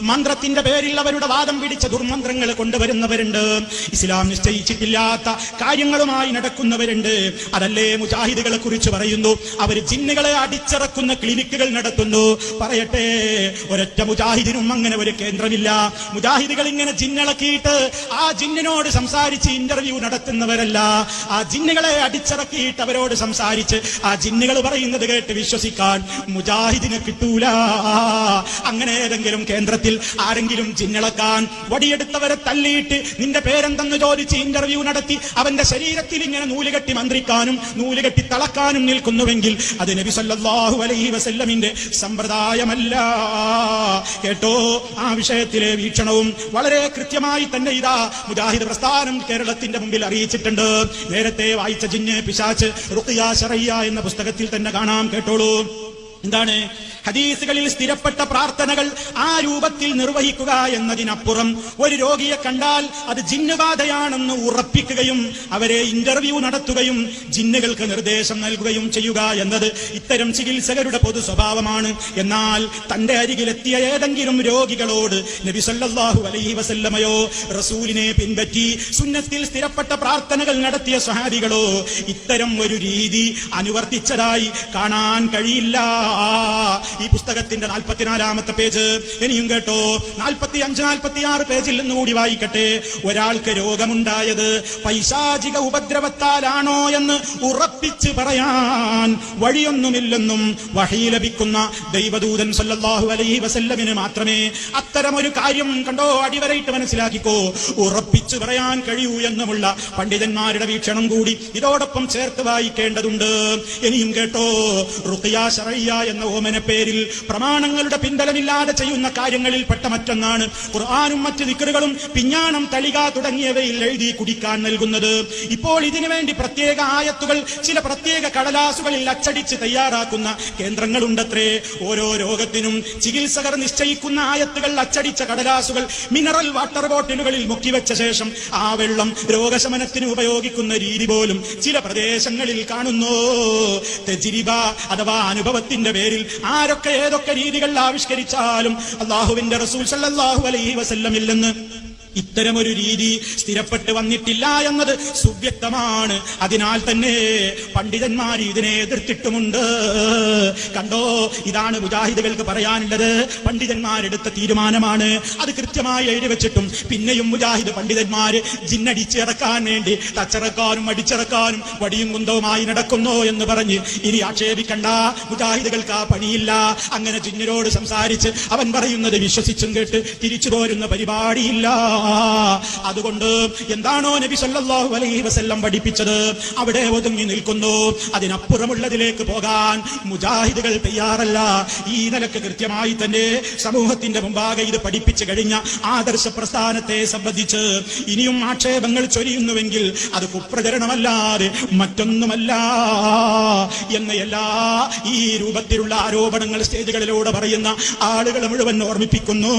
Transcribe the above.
മന്ത്രത്തിന്റെ പേരിൽ അവരുടെ വാദം പിടിച്ച ദുർമന്ത്രങ്ങൾ കൊണ്ടുവരുന്നവരുണ്ട്. ഇസ്ലാം നിശ്ചയിച്ചിട്ടില്ലാത്ത കാര്യങ്ങളുമായി നടക്കുന്നവരുണ്ട്. അതല്ലേ മുജാഹിദുകളെ കുറിച്ച് പറയുന്നു. അവർ ജിന്നുകളെ അടിച്ചിറക്കുന്ന ക്ലിനിക്കുകൾ നടത്തുന്നു. പറയട്ടെ ഒരൊറ്റ മുജാഹിദിനും അങ്ങനെ ഒരു കേന്ദ്രമില്ല. മുജാഹിദുകൾ ഇങ്ങനെ ജിന്നിളക്കിയിട്ട് ആ ജിന്നിനോട് സംസാരിച്ച് ഇന്റർവ്യൂ നടത്തുന്നവരല്ല. ആ ജിന്നുകളെ അടിച്ചിറക്കിയിട്ട് അവരോട് സംസാരിച്ച് ആ ജിന്നുകൾ പറയുന്നത് കേട്ട് വിശ്വസിക്കാൻ മുജാഹിദിനെ കിട്ടൂല. അങ്ങനെ ഏതെങ്കിലും കേന്ദ്രത്തിൽ ആരെങ്കിലും ജിന്നിളക്കാൻ വടിയെടുത്തവരെ തല്ലിയിട്ട് നിന്റെ പേരെന്തെന്ന് ചോദിച്ച് ഇന്റർവ്യൂ നടത്തി അവന്റെ ശരീരത്തിൽ ഇങ്ങനെ നൂലുകെട്ടി മന്ത്രിക്കാനും നൂലുകെട്ടി തളക്കാനും നിൽക്കുന്നുവെങ്കിൽ അത് നബി സല്ലാഹു അലൈഹി വസല്ലമിന്റെ സമ്പ്രദായമല്ല. കേട്ടോ? ആ വിഷയത്തിലെ വീക്ഷണവും വളരെ കൃത്യമായി തന്നെ ഇതാ മുജാഹിദ് പ്രസ്ഥാനം കേരളത്തിന്റെ മുമ്പിൽ അറിയിച്ചിട്ടുണ്ട്. നേരത്തെ വായിച്ച ജിന്നെ പിശാച്ച് റുഖിയ ശറയ്യ എന്ന പുസ്തകത്തിൽ തന്നെ കാണാം. കേട്ടോളൂ. എന്താണ്? ഹദീസുകളിൽ സ്ഥിരപ്പെട്ട പ്രാർത്ഥനകൾ ആ രൂപത്തിൽ നിർവഹിക്കുക എന്നതിനപ്പുറം ഒരു രോഗിയെ കണ്ടാൽ അത് ജിന്നുബാധയാണെന്ന് ഉറപ്പിക്കുകയും അവരെ ഇന്റർവ്യൂ നടത്തുകയും ജിന്നുകൾക്ക് നിർദ്ദേശം നൽകുകയും ചെയ്യുക എന്നത് ഇത്തരം ചികിത്സകരുടെ പൊതു സ്വഭാവമാണ്. എന്നാൽ തന്റെ അരികിലെത്തിയ ഏതെങ്കിലും രോഗികളോട് നബി സല്ലല്ലാഹു അലൈഹി വസല്ലമയോ റസൂലിനെ പിൻപറ്റി സുന്നത്തിൽ സ്ഥിരപ്പെട്ട പ്രാർത്ഥനകൾ നടത്തിയ സ്വഹാദികളോ ഇത്തരം ഒരു രീതി അനുവർത്തിച്ചതായി കാണാൻ കഴിയില്ല. ഈ പുസ്തകത്തിന്റെ നാൽപ്പത്തിനാലാമത്തെ പേജ്. ഇനിയും കേട്ടോ. നാൽപ്പത്തി അഞ്ച് നാൽപ്പത്തി ആറ് പേജിൽ നിന്ന് കൂടി വായിക്കട്ടെ. ഒരാൾക്ക് രോഗമുണ്ടായത് പൈശാചിക ഉപദ്രവത്താലാണോ എന്ന് ഉറപ്പിച്ച് പറയാൻ വഴിയൊന്നുമില്ലെന്നും വഹി ലഭിക്കുന്ന ദൈവദൂതൻ സല്ലല്ലാഹു അലൈഹി വസല്ലമിന് മാത്രമേ അത്തരമൊരു കാര്യം കണ്ടോ? അടിവരയിട്ട് മനസ്സിലാക്കിക്കോ. ഉറപ്പിച്ചു പറയാൻ കഴിയൂ എന്നുമുള്ള പണ്ഡിതന്മാരുടെ വീക്ഷണം കൂടി ഇതോടൊപ്പം ചേർത്ത് വായിക്കേണ്ടതുണ്ട്. ഇനിയും കേട്ടോ. റുഖിയ ശറയ്യ എന്ന ഓമന പേരിൽ പ്രമാണങ്ങളുടെ പിന്തലമില്ലാതെ ചെയ്യുന്ന കാര്യങ്ങളിൽ പെട്ട മറ്റൊന്നാണ് ഖുർആാനും മറ്റ് ദിക്കറുകളും പിഞ്ഞാണം തളിക തുടങ്ങിയവയിൽ എഴുതി കുടിക്കാൻ നൽകുന്നത്. ഇപ്പോൾ ഇതിനുവേണ്ടി പ്രത്യേക ആയത്തുകൾ ചില പ്രത്യേക കടലാസുകളിൽ അച്ചടിച്ച് തയ്യാറാക്കുന്ന കേന്ദ്രങ്ങളുണ്ടത്രേ. ഓരോ രോഗത്തിനും ചികിത്സകർ നിശ്ചയിക്കുന്ന ആയത്തുകൾ അച്ചടിച്ച കടലാസുകൾ മിനറൽ വാട്ടർ ബോട്ടിലുകളിൽ മുക്കിവെച്ച ശേഷം ആ വെള്ളം രോഗശമനത്തിന് ഉപയോഗിക്കുന്ന രീതി പോലും ചില പ്രദേശങ്ങളിൽ കാണുന്നു. അഥവാ അനുഭവത്തിന്റെ പേരിൽ ആരൊക്കെ ഏതൊക്കെ രീതികൾ ആവിഷ്കരിച്ചാലും അള്ളാഹുവിന്റെ റസൂൽ സല്ലല്ലാഹു അലൈഹി വസല്ലമില്ലെന്ന് ഇത്തരമൊരു രീതി സ്ഥിരപ്പെട്ട് വന്നിട്ടില്ല എന്നത് സുവ്യക്തമാണ്. അതിനാൽ തന്നെ പണ്ഡിതന്മാർ ഇതിനെ എതിർത്തിട്ടുമുണ്ട്. കണ്ടോ? ഇതാണ് മുജാഹിദുകൾക്ക് പറയാനുള്ളത്. പണ്ഡിതന്മാരെടുത്ത തീരുമാനമാണ്. അത് കൃത്യമായി എഴുതി വെച്ചിട്ടും പിന്നെയും മുജാഹിദ് പണ്ഡിതന്മാര് ജിന്നടിച്ചിറക്കാൻ വേണ്ടി തച്ചിറക്കാനും അടിച്ചിറക്കാനും വടിയും കുന്തവുമായി നടക്കുന്നു എന്ന് പറഞ്ഞ് ഇനി ആക്ഷേപിക്കണ്ട. മുജാഹിദുകൾക്ക് ആ പണിയില്ല. അങ്ങനെ ജിന്നരോട് സംസാരിച്ച് അവൻ പറയുന്നത് വിശ്വസിച്ചും കേട്ട് തിരിച്ചു പോരുന്ന പരിപാടിയില്ല. അതുകൊണ്ട് എന്താണോ നബി സല്ലാഹു അലൈഹി വസല്ലം പഠിപ്പിച്ചത്? അവിടെ ഒതുങ്ങി നിൽക്കുന്നു. അതിനപ്പുറമുള്ളതിലേക്ക് പോകാൻ മുജാഹിദുകൾ തയ്യാറല്ല. ഈ നിലയ്ക്ക് കൃത്യമായി തന്നെ സമൂഹത്തിന്റെ മുമ്പാകെ ഇത് പഠിപ്പിച്ചു കഴിഞ്ഞ ആദർശ പ്രസ്ഥാനത്തെ സംബന്ധിച്ച് ഇനിയും ആക്ഷേപങ്ങൾ ചൊരിയുന്നുവെങ്കിൽ അത് കുപ്രചരണമല്ലാതെ മറ്റൊന്നുമല്ല എന്ന എല്ലാ ഈ രൂപത്തിലുള്ള ആരോപണങ്ങൾ സ്റ്റേജുകളിലൂടെ പറയുന്ന ആളുകളെ മുഴുവൻ ഓർമ്മിപ്പിക്കുന്നു.